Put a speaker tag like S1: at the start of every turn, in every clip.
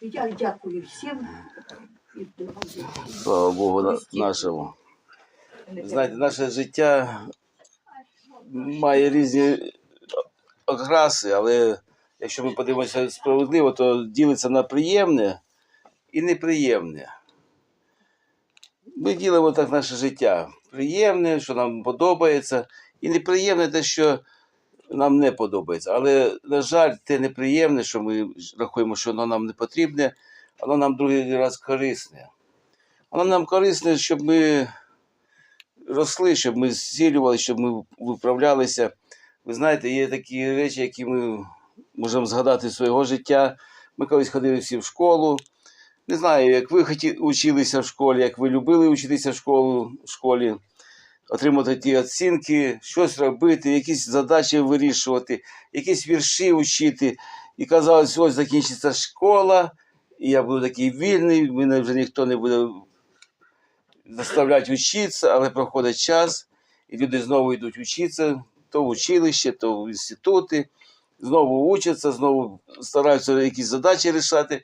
S1: Я дякую всім.
S2: Слава Богу на- нашому. Знаєте, наше життя має різні окраси, але якщо ми подивимося справедливо, то ділиться на приємне і неприємне. Ми ділимо так наше життя. Приємне, що нам подобається, і неприємне те, що нам не подобається. Але, на жаль, те неприємне, що ми рахуємо, що воно нам не потрібне, воно нам другий раз корисне. Воно нам корисне, щоб ми росли, щоб ми зцілювали, щоб ми виправлялися. Ви знаєте, є такі речі, які ми можемо згадати з свого життя. Ми колись ходили всі в школу. Не знаю, як ви хоті- училися в школі, як ви любили вчитися в школу, в школі, отримати ті оцінки, щось робити, якісь задачі вирішувати, якісь вірші вчити. І казалось, ось закінчиться школа, і я буду такий вільний, мене вже ніхто не буде заставляти вчитися, але проходить час, і люди знову йдуть вчитися, то в училище, то в інститути, знову учаться, знову стараються якісь задачі рішати.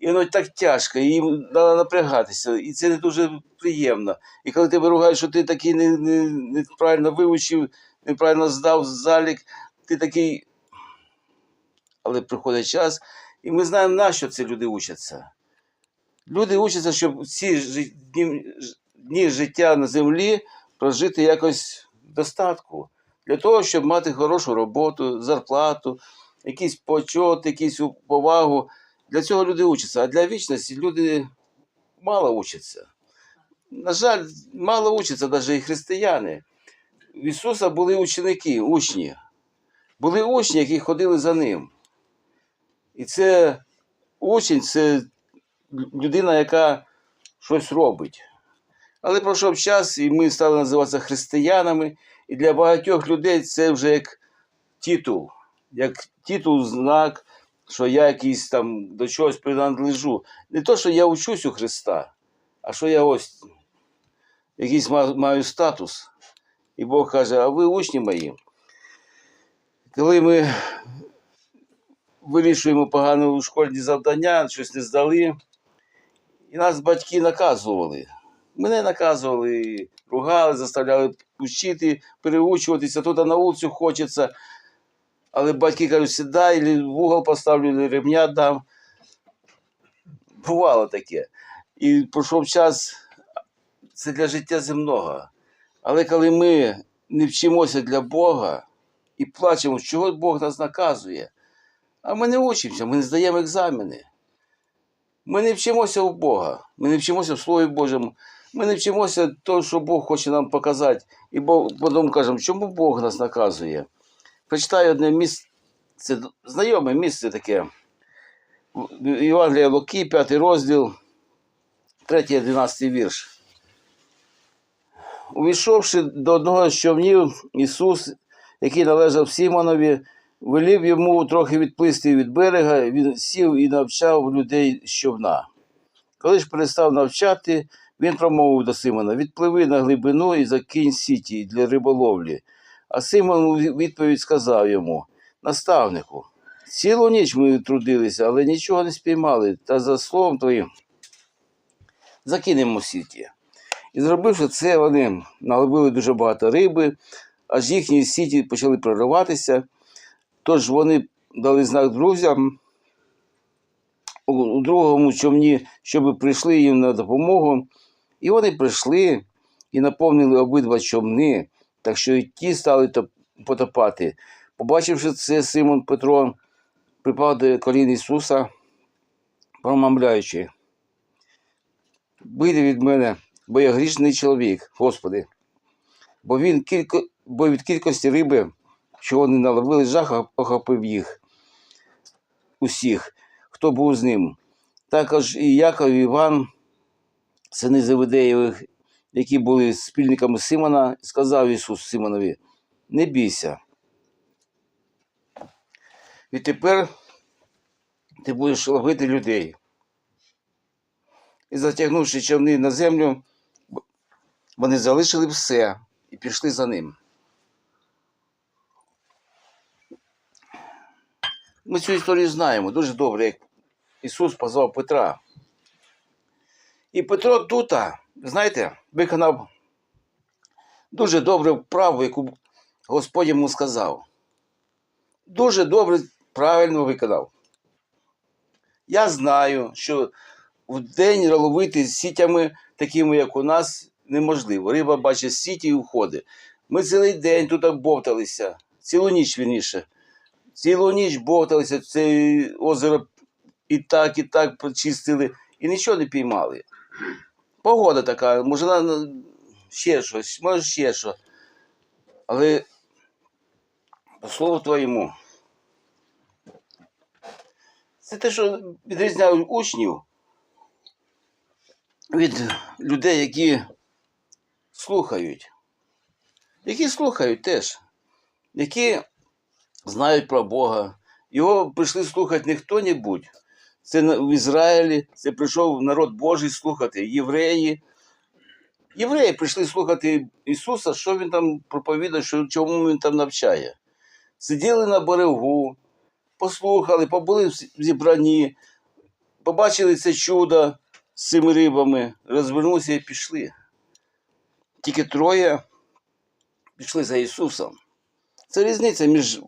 S2: І воно так тяжко, і їм треба напрягатися, і це не дуже приємно. І коли тебе ругають, що ти такий не, не, неправильно вивчив, неправильно здав залік, ти такий. Але приходить час, і ми знаємо, на що ці люди учаться. Люди учаться, щоб жи- дні, дні життя на землі прожити якось достатку. Для того, щоб мати хорошу роботу, зарплату, якийсь почот, якусь повагу. Для цього люди учаться. А для вічності люди мало учаться. На жаль, мало учаться навіть і християни. В Ісуса були ученики, учні. Були учні, які ходили за ним. І це учень це людина, яка щось робить. Але пройшов час, і ми стали називатися християнами. І для багатьох людей це вже як титул, як титул, знак, що я якийсь там до чогось принадлежу. Не то, що я учусь у Христа, а що я ось якийсь маю статус. І Бог каже, а ви учні мої. Коли ми вирішуємо погано школьні завдання, щось не здали, і нас батьки наказували. Мене наказували, ругали, заставляли вчити, переучуватися, тут на вулицю хочеться. Але батьки кажуть, сідай, или в поставлю, или ремня дам. Бувало таке. І пройшов час, це для життя земного. Але коли ми не вчимося для Бога і плачемо, чого Бог нас наказує, а ми не учимося, ми не здаємо екзамени. Ми не вчимося у Бога, ми не вчимося в Слові Божому, ми не вчимося того, що Бог хоче нам показати. І потім кажемо, чому Бог нас наказує? Прочитаю одне місце, це знайоме місце таке. Євангелія Луки, 5 розділ, 3-12 вірш. Увійшовши до одного з човнів, Ісус, який належав Сімонові, велів йому трохи відплисти від берега, він сів і навчав людей з човна. Коли ж перестав навчати, він промовив до Симона: Відпливи на глибину і закинь сіті для риболовлі. А Симон у відповідь сказав йому: Наставнику, цілу ніч ми трудилися, але нічого не спіймали, та за словом твоїм закинемо сіті. І зробивши це, вони наловили дуже багато риби, аж їхні сіті почали прориватися. Тож вони дали знак друзям у другому човні, щоб прийшли їм на допомогу. І вони прийшли і наповнили обидва човни, так що і ті стали потопати. Побачивши це, Симон Петро припав до колін Ісуса, промовляючи. Вийди від мене, бо я грішний чоловік, Господи. Бо, він кілько... бо від кількості риби, що вони наловили, жах охопив їх усіх, хто був з ним. Також і Яков, і Іван, сини Завидеєвих, які були спільниками Симона, сказав Ісус Симонові: Не бійся. Відтепер ти будеш ловити людей. І затягнувши човни на землю, вони залишили все і пішли за ним. Ми цю історію знаємо дуже добре, як Ісус позвав Петра. І Петро тут, знаєте, виконав дуже добру вправу, яку Господь йому сказав. Дуже добре, правильно виконав. Я знаю, що в день ловити сітями, такими, як у нас, неможливо. Риба бачить сіті і входить. Ми цілий день тут бовталися, цілу ніч вірніше. Цілу ніч бовталися, це озеро і так, і так почистили, і нічого не піймали. Погода така, може, на- ще щось, може ще що. Але по слову твоєму, це те, що відрізняє учнів від людей, які слухають. Які слухають теж, які знають про Бога. Його прийшли слухати не хто-небудь. Це в Ізраїлі, це прийшов народ Божий слухати, євреї. Євреї прийшли слухати Ісуса, що Він там проповідає, що, чому Він там навчає. Сиділи на берегу, послухали, побули в зібранні, побачили це чудо з цими рибами, розвернулися і пішли. Тільки троє пішли за Ісусом. Це різниця між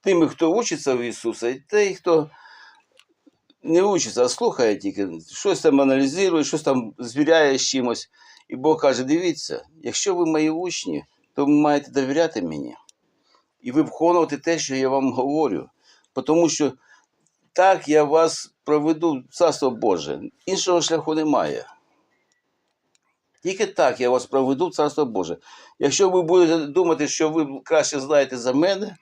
S2: тими, хто учиться в Ісуса, і тими, хто не учиться, а слухає тільки, щось там аналізує, щось там звіряє з чимось. І Бог каже: дивіться, якщо ви мої учні, то ви маєте довіряти мені і виконувати те, що я вам говорю. Тому що так я вас проведу Царство Боже. Іншого шляху немає. Тільки так я вас проведу Царство Боже. Якщо ви будете думати, що ви краще знаєте за мене,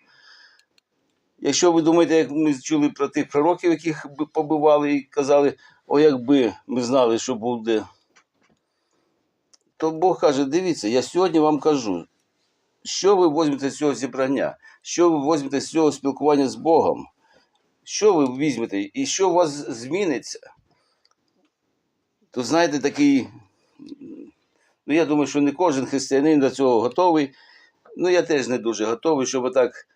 S2: якщо ви думаєте, як ми чули про тих пророків, яких би побивали і казали, о, якби ми знали, що буде, то Бог каже: дивіться, я сьогодні вам кажу, що ви візьмете з цього зібрання, що ви візьмете з цього спілкування з Богом, що ви візьмете і що у вас зміниться, то знаєте, такий. Ну, я думаю, що не кожен християнин до цього готовий. Ну, я теж не дуже готовий, щоб так,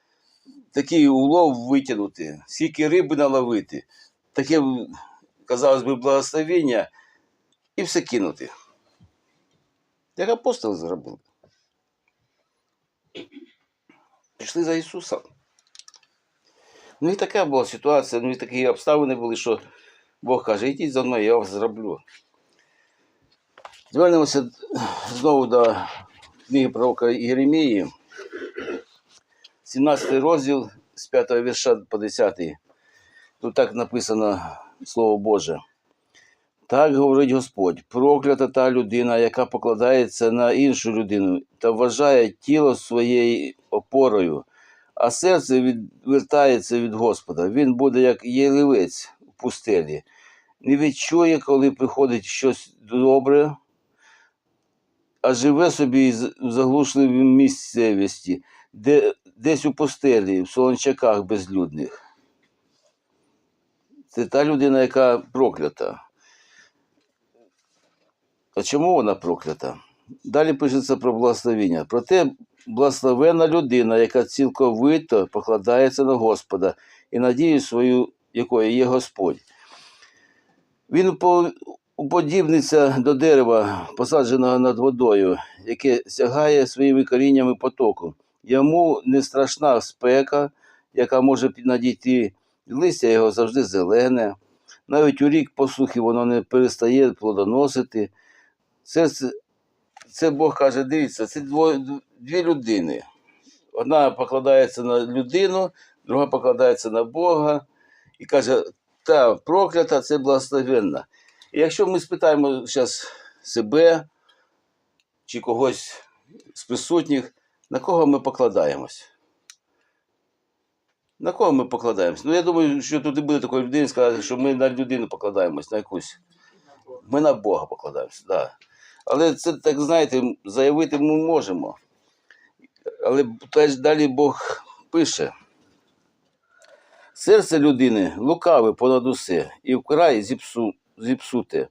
S2: такий улов витягнути, скільки риби наловити, таке, казалось би, благословення і все кинути. Як апостоли зробили. Пішли за Ісусом. Ну і така була ситуація, ну і такі обставини були, що Бог каже, йдіть за мною, я вас зроблю. Звернемося знову до книги пророка Єремії, 17 розділ з 5 вірша по 10. Тут так написано Слово Боже. Так говорить Господь, проклята та людина, яка покладається на іншу людину та вважає тіло своєю опорою, а серце відвертається від Господа. Він буде як єливець в пустелі, не відчує, коли приходить щось добре, а живе собі в заглушливій місцевості, де, десь у пустелі, в солончаках безлюдних. Це та людина, яка проклята. А чому вона проклята? Далі пишеться про благословення. Проте благословена людина, яка цілковито покладається на Господа і надію свою, якою є Господь. Він упо- уподібниться до дерева, посадженого над водою, яке сягає своїми коріннями потоку. Йому не страшна спека, яка може надійти, листя його завжди зелене. Навіть у рік посухи воно не перестає плодоносити. Це, це, Бог каже: дивіться, це двоє, дві людини. Одна покладається на людину, друга покладається на Бога і каже, та проклята це благословенна. І якщо ми спитаємо зараз себе чи когось з присутніх, на кого ми покладаємось? На кого ми покладаємось? Ну, я думаю, що тут не буде такої людини сказати, що ми на людину покладаємось, на якусь. Ми на Бога покладаємося, так. Да. Але це, так знаєте, заявити ми можемо. Але далі Бог пише. Серце людини лукаве понад усе, і вкрай зіпсу, зіпсуте.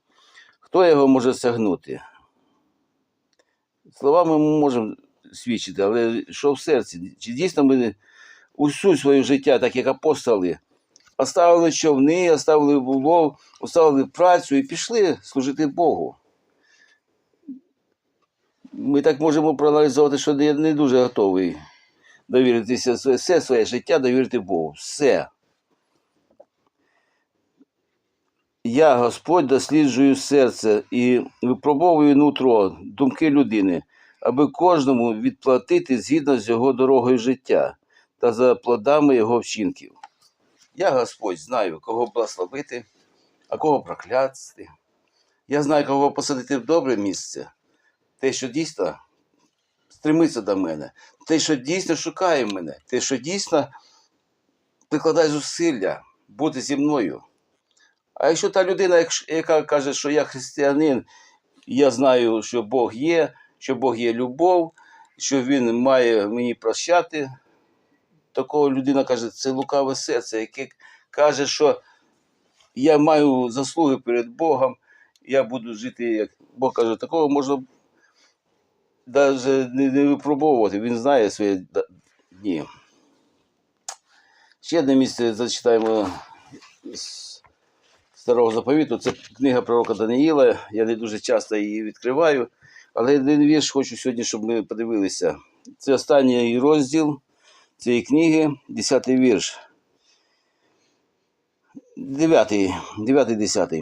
S2: Хто його може сягнути? Словами ми можемо свідчити, але що в серці? Чи дійсно ми усю своє життя, так як апостоли, оставили човни, оставили улов, оставили працю і пішли служити Богу. Ми так можемо проаналізувати, що я не дуже готовий довіритися все своє життя, довірити Богу. Все. Я, Господь, досліджую серце і випробовую нутро, думки людини, аби кожному відплатити згідно з його дорогою життя та за плодами його вчинків. Я, Господь, знаю, кого благословити, а кого проклясти. Я знаю, кого посадити в добре місце, те, що дійсно стремиться до мене, те, що дійсно шукає мене, те, що дійсно прикладає зусилля бути зі мною. А якщо та людина, яка каже, що я християнин, я знаю, що Бог є, що Бог є любов, що Він має мені прощати, такого людина каже, це лукаве серце, яке каже, що я маю заслуги перед Богом, я буду жити, як Бог каже, такого можна навіть не, випробовувати, він знає свої дні. Ще одне місце зачитаємо з старого заповіту. Це книга пророка Даниїла. Я не дуже часто її відкриваю, але один вірш хочу сьогодні, щоб ми подивилися. Це останній розділ цієї книги, 10 вірш. 9, 9, 10.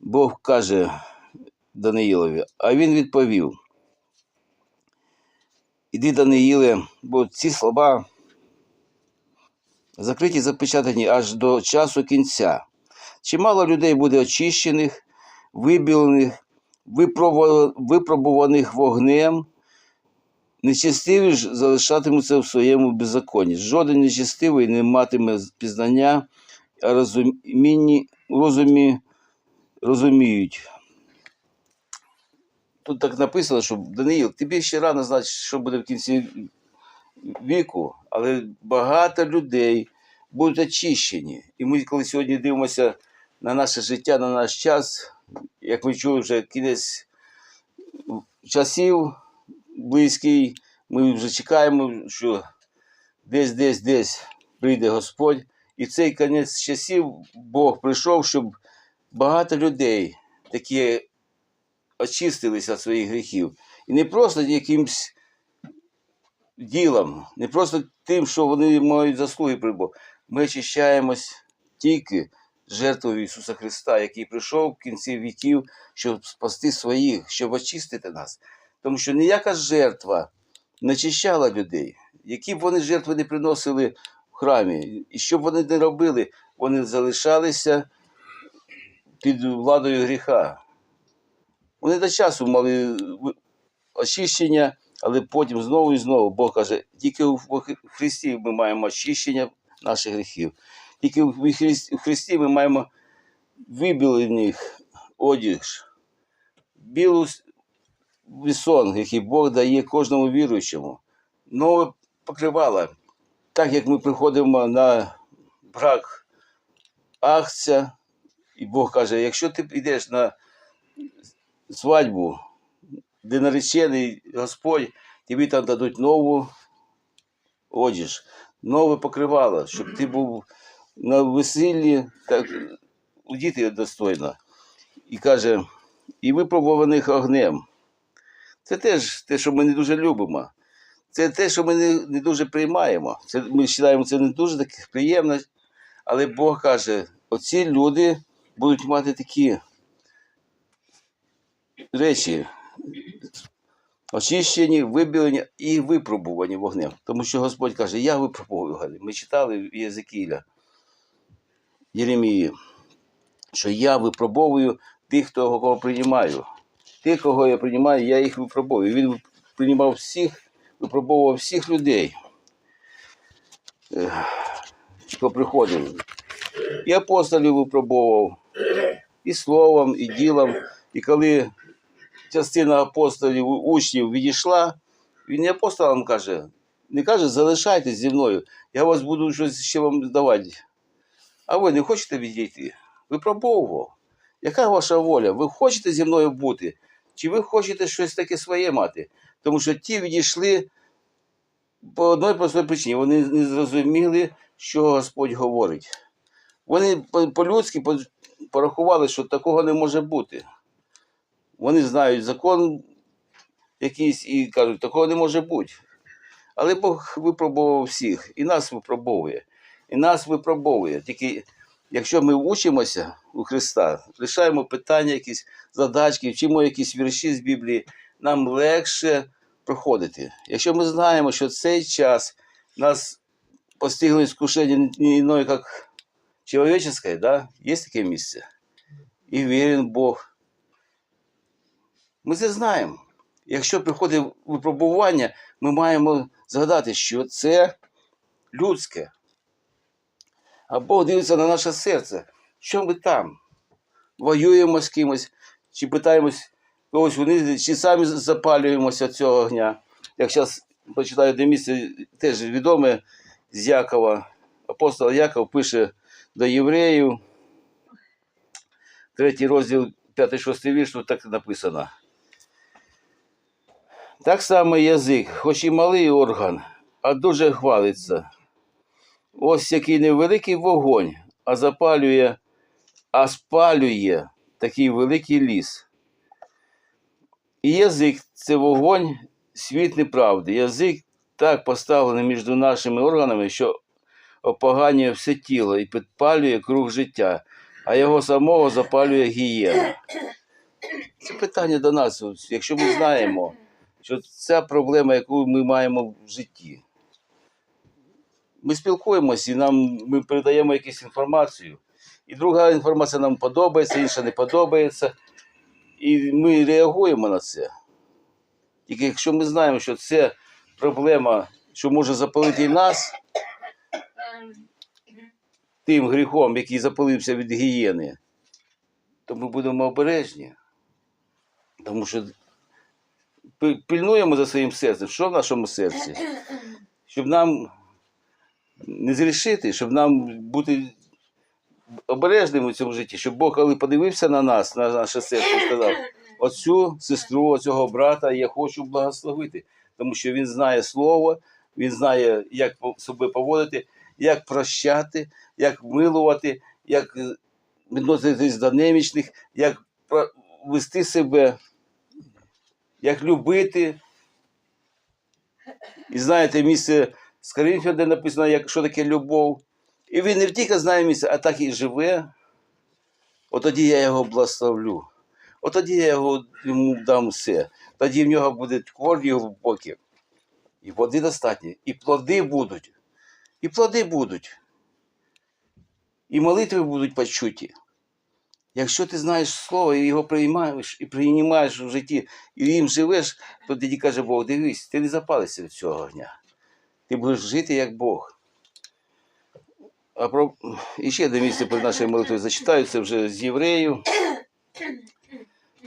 S2: Бог каже Даниїлові, а він відповів. Іди, Даниїле, бо ці слова закриті запечатані аж до часу кінця. Чимало людей буде очищених, вибілених, випробуваних вогнем. Нечестиві ж залишатимуться в своєму беззаконні. Жоден нечестивий не матиме пізнання, а розумінні, розумі, розуміють. Тут так написано, що Даниїл, тобі ще рано знати, що буде в кінці віку, але багато людей будуть очищені. І ми, коли сьогодні дивимося на наше життя, на наш час, як ми чули, вже кінець часів близький, ми вже чекаємо, що десь, десь, десь прийде Господь. І в цей кінець часів Бог прийшов, щоб багато людей такі очистилися від своїх гріхів. І не просто якимсь ділом, не просто тим, що вони мають заслуги при Богу. Ми очищаємось тільки жертвою Ісуса Христа, який прийшов в кінці віків, щоб спасти своїх, щоб очистити нас. Тому що ніяка жертва не очищала людей, які б вони жертви не приносили в храмі, і що б вони не робили, вони залишалися під владою гріха. Вони до часу мали очищення, але потім знову і знову Бог каже, тільки в Христі ми маємо очищення наших гріхів. Тільки в Христі, ми маємо вибілених одяг, білу вісон, який Бог дає кожному віруючому. Нове покривало. Так як ми приходимо на брак акція, і Бог каже, якщо ти йдеш на свадьбу, де наречений Господь, тобі там дадуть нову одіж, нове покривало, щоб ти був на весіллі так, удіти достойно. І каже, і випробуваних огнем. Це теж те, що ми не дуже любимо. Це те, що ми не, не дуже приймаємо. Це, ми вважаємо, це не дуже так приємно. Але Бог каже, оці люди будуть мати такі речі, очищені, вибілені і випробувані вогнем. Тому що Господь каже, я випробую. Ми читали в Єзекіля, Єремії, що я випробовую тих, кого приймаю. Тих, кого я приймаю, я їх випробовую. Він приймав всіх, випробовував всіх людей, ех, хто приходив. І апостолів випробовував, і словом, і ділом. І коли частина апостолів, учнів відійшла, він не апостолам каже, не каже, залишайтесь зі мною, я вас буду щось ще вам давати. А ви не хочете відійти? Випробовував. Яка ваша воля? Ви хочете зі мною бути? Чи ви хочете щось таке своє мати? Тому що ті відійшли по одній простій причині. Вони не зрозуміли, що Господь говорить. Вони по- по-людськи порахували, що такого не може бути. Вони знають закон якийсь і кажуть, такого не може бути. Але Бог випробував всіх, і нас випробовує. І нас випробовує. Тільки якщо ми вчимося у Христа, рішаємо питання, якісь задачки, вчимо якісь вірші з Біблії, нам легше проходити. Якщо ми знаємо, що цей час нас постигло іскушення не іное, як человеческое, да? є таке місце. І вірен Бог. Ми це знаємо. Якщо приходить випробування, ми маємо згадати, що це людське. А Бог дивиться на наше серце. Що ми там? Воюємо з кимось, чи питаємось когось винизити, чи самі запалюємося цього огня. Як зараз почитаю де місце, теж відоме з Якова. Апостол Яков пише до євреїв, третій розділ, 5-6 вірш, тут так написано. Так само язик, хоч і малий орган, а дуже хвалиться. Ось який невеликий вогонь, а запалює, а спалює такий великий ліс. І язик це вогонь, світ неправди. Язик так поставлений між нашими органами, що опоганює все тіло і підпалює круг життя, а його самого запалює гієна. Це питання до нас, якщо ми знаємо, що ця проблема, яку ми маємо в житті. Ми спілкуємося і нам, ми передаємо якусь інформацію. І друга інформація нам подобається, інша не подобається. І ми реагуємо на це. Тільки якщо ми знаємо, що це проблема, що може запалити і нас тим гріхом, який запалився від гієни, то ми будемо обережні. Тому що пильнуємо за своїм серцем, що в нашому серці, щоб нам не зрішити, щоб нам бути обережними у цьому житті, щоб Бог, коли подивився на нас, на наше серце, сказав: оцю сестру, оцього брата я хочу благословити, тому що він знає слово, він знає, як себе поводити, як прощати, як милувати, як відноситись до немічних, як вести себе, як любити. І знаєте, місце з Коринфян, де написано, як, що таке любов. І він не тільки знає місце, а так і живе. От тоді я його благословлю. От тоді я його, йому дам все. Тоді в нього будуть корні глибокі. І води достатньо, і плоди будуть. І плоди будуть. І молитви будуть почуті. Якщо ти знаєш слово і його приймаєш і приймаєш в житті, і їм живеш, то тоді каже Бог, дивись, ти не запалишся від цього огня. Ти будеш жити як Бог. А про... І ще одне місце перед нашою молитвою зачитаю, це вже з євреїв.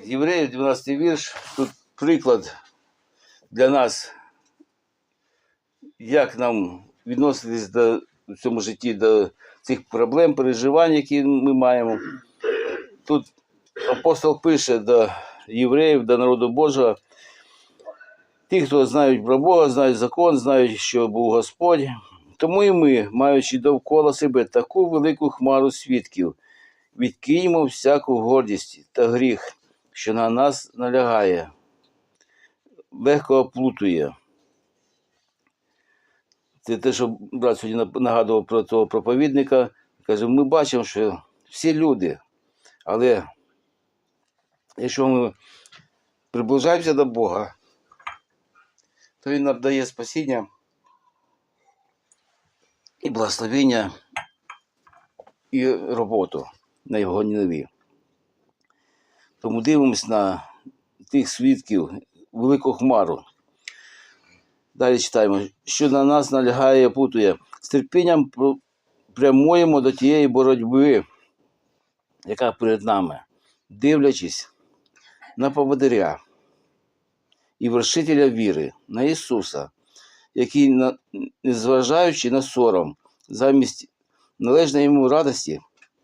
S2: З євреїв, 12 вірш. Тут приклад для нас, як нам відноситись до, в цьому житті до цих проблем, переживань, які ми маємо. Тут апостол пише до євреїв, до народу Божого. Ті, хто знають про Бога, знають закон, знають, що був Господь. Тому і ми, маючи довкола себе таку велику хмару свідків, відкиньмо всяку гордість та гріх, що на нас налягає, легко оплутує. Це те, що брат сьогодні нагадував про того проповідника. Каже, ми бачимо, що всі люди, але якщо ми приближаємося до Бога, то Він нам дає спасіння і благословення, і роботу на його ниві. Тому дивимось на тих свідків, велику хмару. Далі читаємо, що на нас налягає і путує. З терпінням прямуємо до тієї боротьби, яка перед нами, дивлячись на поводиря і вершителя віри, на Ісуса, який, незважаючи на сором, замість належної йому радості,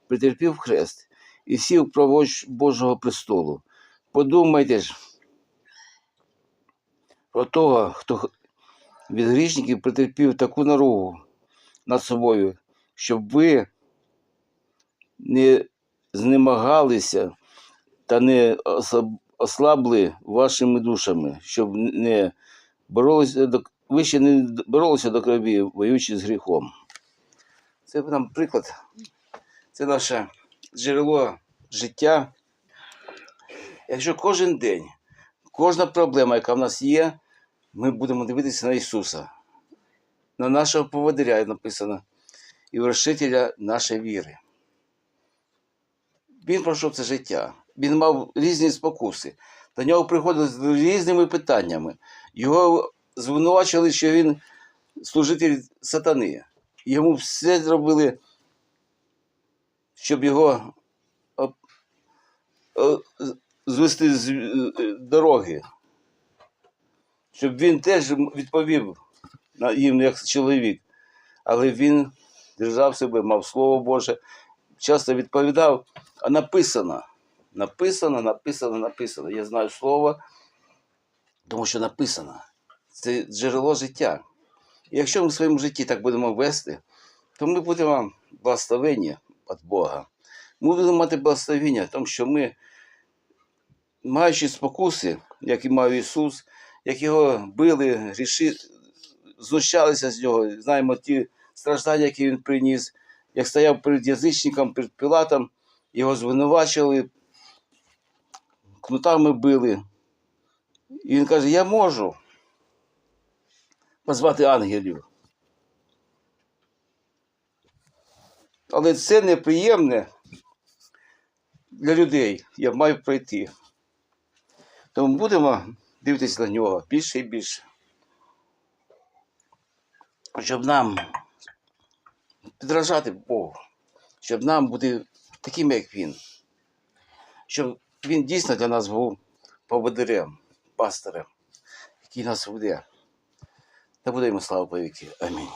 S2: притерпів хрест і сів праворуч Божого престолу. Подумайте ж про того, хто від грішників претерпів таку наругу над собою, щоб ви не знемагалися та не особ- ослабли вашими душами, щоб не боролися до ви ще не боролися до крові, воюючи з гріхом. Це нам приклад. Це наше джерело життя. Якщо кожен день, кожна проблема, яка в нас є, ми будемо дивитися на Ісуса, на нашого поводиря написано, і вершителя нашої віри. Він пройшов це життя. Він мав різні спокуси. До нього приходили з різними питаннями. Його звинувачували, що він служитель сатани. Йому все зробили, щоб його звести з е, дороги. Щоб він теж відповів їм як чоловік. Але він держав себе, мав Слово Боже, часто відповідав, а написано. Написано, написано, написано. Я знаю слово, тому що написано. Це джерело життя. І якщо ми в своєму житті так будемо вести, то ми будемо благословені від Бога. Ми будемо мати благословення, тому що ми, маючи спокуси, як і мав Ісус, як його били, гріши, знущалися з нього, знаємо ті страждання, які він приніс, як стояв перед язичником, перед Пілатом, його звинувачували, кнутами били. І він каже: Я можу позвати ангелів. Але це неприємне для людей. Я маю пройти. Тому будемо дивитися на нього більше і більше. Щоб нам підражати Богу, щоб нам бути такими, як він. Щоб він дійсно для нас був поводирем, пастирем, який нас веде. Та буде йому слава повіки. Амінь.